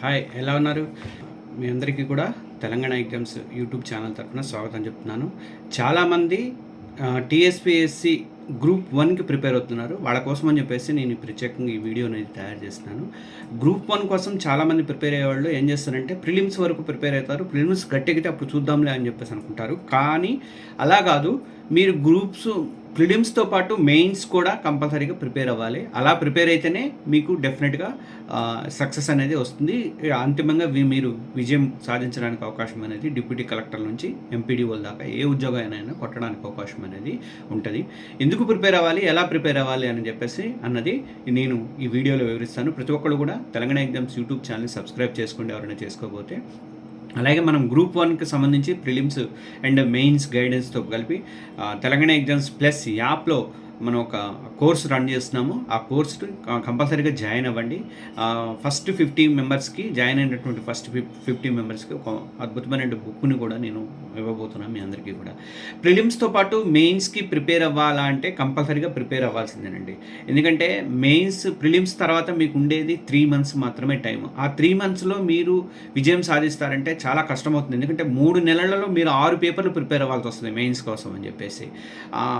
Hi ఎలా ఉన్నారు? మీ అందరికీ కూడా తెలంగాణ ఎగ్జామ్స్ యూట్యూబ్ ఛానల్ తరఫున స్వాగతం చెప్తున్నాను. చాలామంది టీఎస్పిఎస్సి గ్రూప్ వన్కి ప్రిపేర్ అవుతున్నారు. వాళ్ళ కోసం అని చెప్పేసి నేను ప్రత్యేకంగా ఈ వీడియో అనేది తయారు చేస్తున్నాను. గ్రూప్ వన్ కోసం చాలామంది ప్రిపేర్ అయ్యేవాళ్ళు ఏం చేస్తారంటే ప్రిలిమ్స్ వరకు ప్రిపేర్ అవుతారు. ప్రిలిమ్స్ గట్టెక్కితే అప్పుడు చూద్దాంలే అని చెప్పేసి అనుకుంటారు. కానీ అలా కాదు. మీరు గ్రూప్స్ ప్రిలిమ్స్తో పాటు మెయిన్స్ కూడా కంపల్సరీగా ప్రిపేర్ అవ్వాలి. అలా ప్రిపేర్ అయితేనే మీకు డెఫినెట్గా సక్సెస్ అనేది వస్తుంది. అంతిమంగా మీరు విజయం సాధించడానికి అవకాశం అనేది డిప్యూటీ కలెక్టర్ నుంచి ఎంపీడీఓల దాకా ఏ ఉద్యోగానైనా కొట్టడానికి అవకాశం అనేది ఉంటుంది. ఎందుకు ప్రిపేర్ అవ్వాలి? ఎలా ప్రిపేర్ అవ్వాలి? అని చెప్పేసి అన్నది నేను ఈ వీడియోలో వివరిస్తాను. ప్రతి ఒక్కరు కూడా Telangana exams YouTube channel subscribe చేసుకోండి ఎవరైనా చేసుకోకపోతే అలాగే మనం గ్రూప్ వన్కి సంబంధించి ప్రిలిమ్స్ అండ్ మెయిన్స్ గైడెన్స్తో కలిపి తెలంగాణ ఎగ్జామ్స్ ప్లస్ యాప్లో మనం ఒక కోర్స్ రన్ చేస్తున్నాము. ఆ కోర్స్ కంపల్సరీగా జాయిన్ అవ్వండి. ఫస్ట్ ఫిఫ్టీ మెంబర్స్కి జాయిన్ అయినటువంటి ఫస్ట్ ఫిఫ్టీ మెంబర్స్కి ఒక అద్భుతమైన బుక్ని కూడా నేను ఇవ్వబోతున్నాను మీ అందరికీ కూడా. ప్రిలిమ్స్తో పాటు మెయిన్స్కి ప్రిపేర్ అవ్వాలా అంటే కంపల్సరీగా ప్రిపేర్ అవ్వాల్సిందేనండి. ఎందుకంటే మెయిన్స్ ప్రిలిమ్స్ తర్వాత మీకు ఉండేది త్రీ మంత్స్ మాత్రమే టైం ఆ త్రీ మంత్స్లో మీరు విజయం సాధిస్తారంటే చాలా కష్టమవుతుంది. ఎందుకంటే మూడు నెలలలో మీరు ఆరు పేపర్లు ప్రిపేర్ అవ్వాల్సి వస్తుంది మెయిన్స్ కోసం అని చెప్పేసి.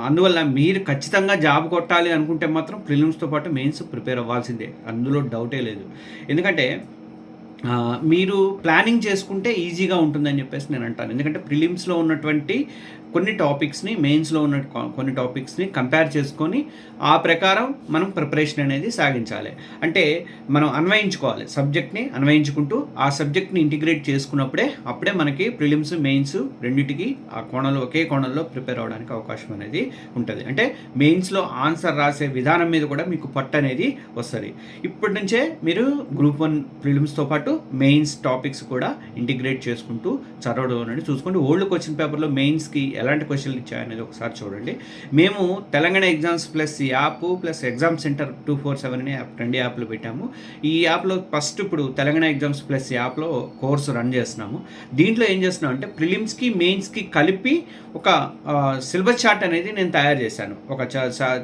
అందువల్ల మీరు ఖచ్చితంగా జాబ్ కొట్టాలి అనుకుంటే మాత్రం ప్రిలిమ్స్తో పాటు మెయిన్స్ ప్రిపేర్ అవ్వాల్సిందే. అందులో డౌటే లేదు. ఎందుకంటే మీరు ప్లానింగ్ చేసుకుంటే ఈజీగా ఉంటుందని చెప్పేసి నేను అంటాను. ఎందుకంటే ప్రిలిమ్స్లో ఉన్నటువంటి కొన్ని టాపిక్స్ని మెయిన్స్లో ఉన్న కొన్ని టాపిక్స్ని కంపేర్ చేసుకొని ఆ ప్రకారం మనం ప్రిపరేషన్ అనేది సాగించాలి. అంటే మనం అన్వయించుకోవాలి. సబ్జెక్ట్ని అన్వయించుకుంటూ ఆ సబ్జెక్ట్ని ఇంటిగ్రేట్ చేసుకున్నప్పుడే అప్పుడే మనకి ప్రిలిమ్స్ మెయిన్స్ రెండింటికి ఆ కోణంలో ఒకే కోణంలో ప్రిపేర్ అవ్వడానికి అవకాశం అనేది ఉంటుంది. అంటే మెయిన్స్లో ఆన్సర్ రాసే విధానం మీద కూడా మీకు పట్టు అనేది వస్తుంది. ఇప్పటి నుంచే మీరు గ్రూప్ వన్ ప్రిలిమ్స్తో పాటు మెయిన్స్ టాపిక్స్ కూడా ఇంటిగ్రేట్ చేసుకుంటూ చదవడం అనేది చూసుకోండి. ఓల్డ్ క్వశ్చన్ పేపర్లో మెయిన్స్కి ఎలాంటి క్వశ్చన్లు ఇచ్చాయనేది ఒకసారి చూడండి. మేము Telangana exams plus app plus exam centre two four seven అనే యాప్ రెండు యాప్లు పెట్టాము. ఈ యాప్లో ఫస్ట్ ఇప్పుడు తెలంగాణ ఎగ్జామ్స్ ప్లస్ యాప్లో కోర్సు రన్ చేస్తున్నాము. దీంట్లో ఏం చేస్తున్నాం అంటే ప్రిలిమ్స్కి మెయిన్స్కి కలిపి ఒక సిలబస్ చార్ట్ అనేది నేను తయారు చేశాను. ఒక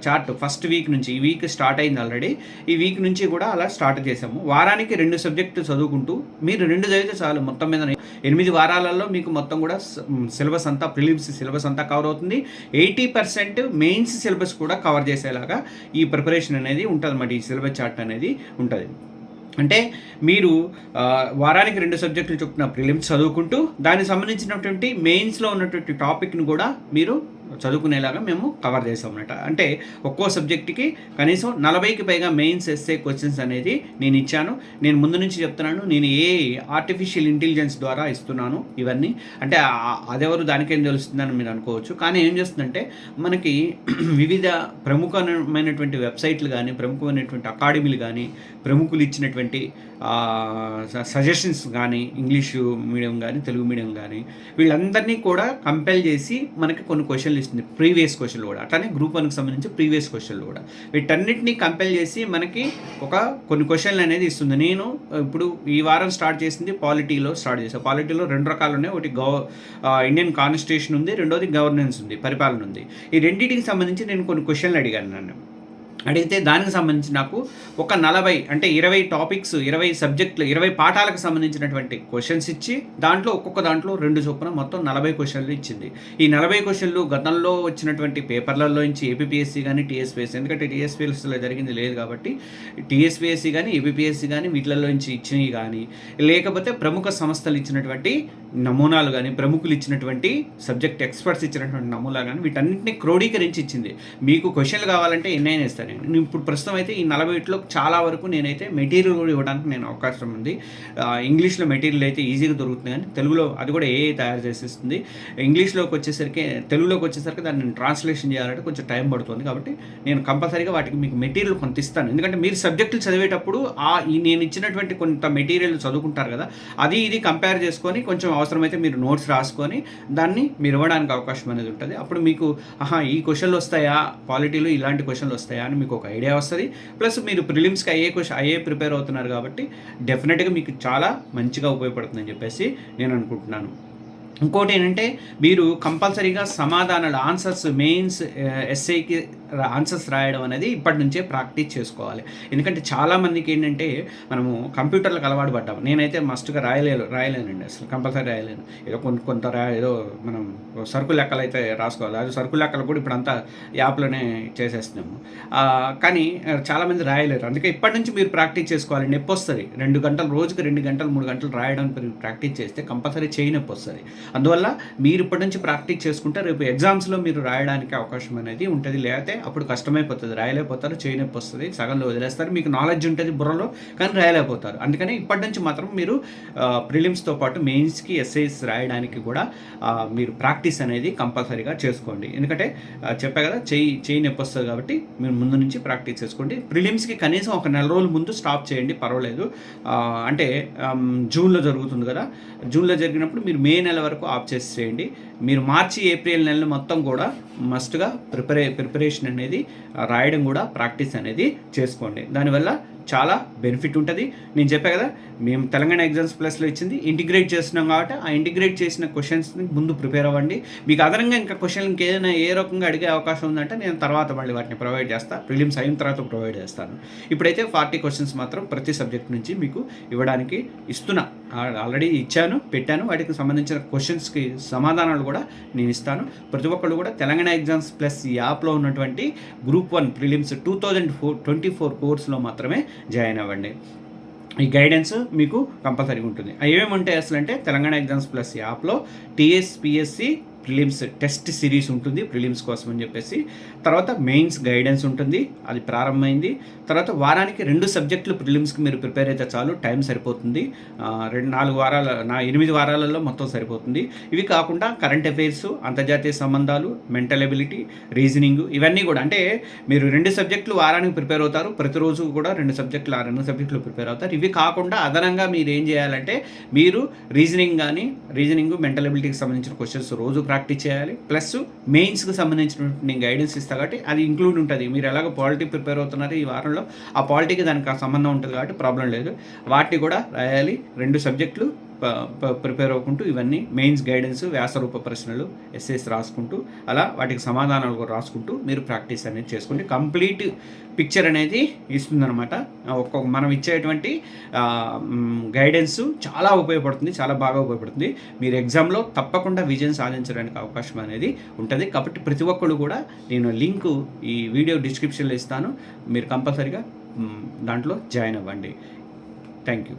చార్ట్ ఫస్ట్ వీక్ నుంచి ఈ వీక్ స్టార్ట్ అయింది ఆల్రెడీ. ఈ వీక్ నుంచి కూడా అలా స్టార్ట్ చేసాము వారానికి రెండు సబ్జెక్టు చదువుకుంటూ మీరు రెండు చదివితే చాలు మొత్తం మీద ఎనిమిది వారాలలో మీకు మొత్తం కూడా సిలబస్ అంతా ప్రిలిమ్స్ సిలబస్ అంతా కవర్ అవుతుంది. ఎయిటీ పర్సెంట్ మెయిన్స్ సిలబస్ కూడా కవర్ చేసేలాగా ఈ ప్రిపరేషన్ అనేది ఉంటుంది అన్నమాట ఈ సిలబస్ చార్ట్ అనేది ఉంటుంది. అంటే మీరు వారానికి రెండు సబ్జెక్టులు చొప్పున ప్రిలిమ్స్ చదువుకుంటూ దానికి సంబంధించినటువంటి మెయిన్స్లో ఉన్నటువంటి టాపిక్ని కూడా మీరు చదువుకునేలాగా మేము కవర్ చేసాం అన్నమాట అంటే ఒక్కో సబ్జెక్ట్కి కనీసం నలభైకి పైగా మెయిన్స్ ఎస్ఏ క్వశ్చన్స్ అనేది నేను ఇచ్చాను. నేను ముందు నుంచి చెప్తున్నాను నేను ఏ ఆర్టిఫిషియల్ ఇంటెలిజెన్స్ ద్వారా ఇస్తున్నాను ఇవన్నీ. అంటే అదెవరు దానికేం తెలుస్తుందని మీరు అనుకోవచ్చు. కానీ ఏం చేస్తుందంటే మనకి వివిధ ప్రముఖమైనటువంటి వెబ్సైట్లు కానీ ప్రముఖమైనటువంటి అకాడమీలు కానీ ప్రముఖులు ఇచ్చినటువంటి సజెషన్స్ కానీ ఇంగ్లీషు మీడియం కానీ తెలుగు మీడియం కానీ వీళ్ళందరినీ కూడా కంపెల్ చేసి మనకి కొన్ని క్వశ్చన్లు ఇస్తుంది. ప్రీవియస్ క్వశ్చన్లు కూడా. అట్లానే గ్రూప్ వన్కి సంబంధించి ప్రీవియస్ క్వశ్చన్లు కూడా. వీటన్నిటిని కంపెల్ చేసి మనకి ఒక కొన్ని క్వశ్చన్లు అనేది ఇస్తుంది. నేను ఇప్పుడు ఈ వారం స్టార్ట్ చేసింది పాలిటీలో స్టార్ట్ చేశాను పాలిటీలో రెండు రకాలు ఉన్నాయి. ఒకటి గవ ఇండియన్ కాన్స్టిట్యూషన్ ఉంది. రెండోది గవర్నెన్స్ ఉంది పరిపాలన ఉంది. ఈ రెండింటికి సంబంధించి నేను కొన్ని క్వశ్చన్లు అడిగాను నన్ను. అడిగితే దానికి సంబంధించి నాకు ఒక నలభై అంటే ఇరవై టాపిక్స్ ఇరవై సబ్జెక్టులు ఇరవై పాఠాలకు సంబంధించినటువంటి క్వశ్చన్స్ ఇచ్చి దాంట్లో ఒక్కొక్క దాంట్లో రెండు చొప్పున మొత్తం నలభై క్వశ్చన్లు ఇచ్చింది. ఈ నలభై క్వశ్చన్లు గతంలో వచ్చినటువంటి పేపర్లలో నుంచి ఏపీఎస్సి కానీ టీఎస్పీఎస్సీ ఎందుకంటే టీఎస్పీఎస్సీలో జరిగింది లేదు కాబట్టి టీఎస్పీఎస్సీ కానీ ఏపీఎస్సీ కానీ వీటిలలో నుంచి ఇచ్చినవి కానీ లేకపోతే ప్రముఖ సంస్థలు ఇచ్చినటువంటి నమూనాలు కానీ ప్రముఖులు ఇచ్చినటువంటి సబ్జెక్ట్ ఎక్స్పర్ట్స్ ఇచ్చినటువంటి నమూనాలు కానీ వీటన్నింటినీ క్రోడీకరించి ఇచ్చింది. మీకు క్వశ్చన్లు కావాలంటే ఎన్నైనా ఇస్తాను నేను. ఇప్పుడు ప్రస్తుతం అయితే ఈ నలభైట్లో చాలా వరకు నేనైతే మెటీరియల్ కూడా ఇవ్వడానికి నేను అవకాశం ఉంది. ఇంగ్లీష్లో మెటీరియల్ అయితే ఈజీగా దొరుకుతుంది కానీ తెలుగులో అది కూడా ఏ తయారు చేసేస్తుంది. ఇంగ్లీష్లోకి వచ్చేసరికి తెలుగులోకి వచ్చేసరికి దాన్ని నేను ట్రాన్స్లేషన్ చేయాలంటే కొంచెం టైం పడుతుంది కాబట్టి నేను కంపల్సరీగా వాటికి మీకు మెటీరియల్ కొంత ఇస్తాను. ఎందుకంటే మీరు సబ్జెక్టులు చదివేటప్పుడు ఆ ఈ నేను ఇచ్చినటువంటి కొంత మెటీరియల్ చదువుకుంటారు కదా అది ఇది కంపేర్ చేసుకొని కొంచెం అవసరమైతే మీరు నోట్స్ రాసుకొని దాన్ని మీరు ఇవ్వడానికి అవకాశం అనేది ఉంటుంది. అప్పుడు మీకు ఆహా ఈ క్వశ్చన్లు వస్తాయా? పాలిటీలో ఇలాంటి క్వశ్చన్లు వస్తాయా? అని మీకు ఒక ఐడియా వస్తుంది. ప్లస్ మీరు ప్రిలిమ్స్కి అయ్యే క్వశ్చన్ అయ్యే ప్రిపేర్ అవుతున్నారు కాబట్టి డెఫినెట్గా మీకు చాలా మంచిగా ఉపయోగపడుతుందని చెప్పేసి నేను అనుకుంటున్నాను. ఇంకోటి ఏంటంటే మీరు కంపల్సరీగా సమాధానాలు ఆన్సర్స్ మెయిన్స్ ఎస్ఐకి ఆన్సర్స్ రాయడం అనేది ఇప్పటి నుంచే ప్రాక్టీస్ చేసుకోవాలి. ఎందుకంటే చాలామందికి ఏంటంటే మనము కంప్యూటర్లకు అలవాటు పడ్డాము. నేనైతే మస్ట్గా రాయలేను రాయలేనండి అసలు కంపల్సరీ రాయలేను. ఏదో కొంత కొంత రా ఏదో మనం సరుకు లెక్కలు అయితే రాసుకోవాలి. అది సరుకు లెక్కలు కూడా ఇప్పుడు అంతా యాప్లోనే చేసేస్తున్నాము. కానీ చాలామంది రాయలేరు. అందుకే ఇప్పటి నుంచి మీరు ప్రాక్టీస్ చేసుకోవాలి. నొప్పి వస్తుంది. రెండు గంటలు రోజుకి రెండు గంటలు మూడు గంటలు రాయడం ప్రాక్టీస్ చేస్తే కంపల్సరీ చేయి నొప్పి వస్తుంది. అందువల్ల మీరు ఇప్పటి నుంచి ప్రాక్టీస్ చేసుకుంటే రేపు ఎగ్జామ్స్లో మీరు రాయడానికి అవకాశం అనేది ఉంటుంది. లేకపోతే అప్పుడు కష్టమైపోతుంది. రాయలేకపోతారు చేయనొప్పి వస్తుంది సగంలో వదిలేస్తారు. మీకు నాలెడ్జ్ ఉంటుంది బుర్రలో కానీ రాయలేకపోతారు. అందుకని ఇప్పటి నుంచి మాత్రం మీరు ప్రిలిమ్స్తో పాటు మెయిన్స్కి ఎస్ఐస్ రాయడానికి కూడా మీరు ప్రాక్టీస్ అనేది కంపల్సరీగా చేసుకోండి. ఎందుకంటే ఆ, చెప్పా కదా చేయి చేయి నొప్పి వస్తుంది కాబట్టి మీరు ముందు నుంచి ప్రాక్టీస్ చేసుకోండి. ప్రిలిమ్స్కి కనీసం ఒక నెల రోజుల ముందు స్టాప్ చేయండి పర్వాలేదు. అంటే జూన్లో జరుగుతుంది కదా. జూన్లో జరిగినప్పుడు మీరు మే నెల వరకు ఆఫ్ చేసి చేయండి. మీరు మార్చి ఏప్రిల్ నెలలు మొత్తం కూడా మస్ట్గా ప్రిపరే ప్రిపరేషన్ అనేది రాయడం కూడా ప్రాక్టీస్ అనేది చేసుకోండి. దానివల్ల చాలా బెనిఫిట్ ఉంటుంది. నేను చెప్పా కదా మేము తెలంగాణ ఎగ్జామ్స్ ప్లస్లో ఇచ్చింది ఇంటిగ్రేట్ చేస్తున్నాం కాబట్టి ఆ ఇంటిగ్రేట్ చేసిన క్వశ్చన్స్ని ముందు ప్రిపేర్ అవ్వండి. మీకు అదనంగా ఇంకా క్వశ్చన్ ఇంకేదైనా ఏ రకంగా అడిగే అవకాశం ఉందంటే నేను తర్వాత మళ్ళీ వాటిని ప్రొవైడ్ చేస్తాను ప్రిలిమ్స్ అయిన తర్వాత ప్రొవైడ్ చేస్తాను. ఇప్పుడైతే ఫార్టీ క్వశ్చన్స్ మాత్రం ప్రతి సబ్జెక్ట్ నుంచి మీకు ఇవ్వడానికి ఇస్తున్నా. ఆల్రెడీ ఇచ్చాను పెట్టాను. వాటికి సంబంధించిన క్వశ్చన్స్కి సమాధానాలు కూడా నేను ఇస్తాను. ప్రతి ఒక్కళ్ళు కూడా తెలంగాణ ఎగ్జామ్స్ ప్లస్ ఈ యాప్లో ఉన్నటువంటి group one prelims two thousand four twenty four కోర్స్లో మాత్రమే జాయిన్ అవ్వండి. ఈ గైడెన్స్ మీకు కంపల్సరీగా ఉంటుంది. అవి ఏమేమి ఉంటాయి అసలు అంటే తెలంగాణ ఎగ్జామ్స్ ప్లస్ యాప్లో టీఎస్పిఎస్సి ప్రిలిమ్స్ టెస్ట్ సిరీస్ ఉంటుంది ప్రిలిమ్స్ కోసం అని చెప్పేసి. తర్వాత మెయిన్స్ గైడెన్స్ ఉంటుంది అది ప్రారంభమైంది. తర్వాత వారానికి రెండు సబ్జెక్టులు ప్రిలిమ్స్కి మీరు ప్రిపేర్ అయితే చాలు టైం సరిపోతుంది. రెండు నాలుగు వారాల నా ఎనిమిది వారాలలో మొత్తం సరిపోతుంది. ఇవి కాకుండా కరెంట్ అఫైర్స్ అంతర్జాతీయ సంబంధాలు మెంటల్ ఎబిలిటీ రీజనింగ్ ఇవన్నీ కూడా. అంటే మీరు రెండు సబ్జెక్టులు వారానికి ప్రిపేర్ అవుతారు ప్రతిరోజు కూడా రెండు సబ్జెక్టులు ఆ రెండు సబ్జెక్టులు ప్రిపేర్ అవుతారు. ఇవి కాకుండా అదనంగా మీరు ఏం చేయాలంటే మీరు రీజనింగ్ కానీ రీజనింగ్ మెంటల్ ఎబిలిటీకి సంబంధించిన క్వశ్చన్స్ రోజు ప్రాక్టీస్ చేయాలి. ప్లస్ మెయిన్స్కి సంబంధించినటువంటి నేను గైడెన్స్ ఇస్తా కాబట్టి అది ఇంక్లూడ్ ఉంటుంది. మీరు ఎలాగో పాలిటీ ప్రిపేర్ అవుతున్నారు ఈ వారంలో ఆ పాలిటీకి దానికి ఆ సంబంధం ఉంటుంది కాబట్టి ప్రాబ్లం లేదు. వాటిని కూడా రాయాలి. రెండు సబ్జెక్టులు ప్రిపేర్ అవ్వకుంటూ ఇవన్నీ మెయిన్స్ గైడెన్స్ వ్యాసరూప ప్రశ్నలు ఎస్ఎస్ రాసుకుంటూ అలా వాటికి సమాధానాలు కూడా రాసుకుంటూ మీరు ప్రాక్టీస్ అనేది చేసుకోండి. కంప్లీట్ పిక్చర్ అనేది ఇస్తుందన్నమాట. ఒక్కొక్క మనం ఇచ్చేటువంటి గైడెన్స్ చాలా ఉపయోగపడుతుంది చాలా బాగా ఉపయోగపడుతుంది. మీరు ఎగ్జామ్లో తప్పకుండా విజయం సాధించడానికి అవకాశం అనేది ఉంటుంది. కాబట్టి ప్రతి ఒక్కళ్ళు కూడా నేను లింకు ఈ వీడియో డిస్క్రిప్షన్లో ఇస్తాను. మీరు కంపల్సరీగా దాంట్లో జాయిన్ అవ్వండి. Thank you.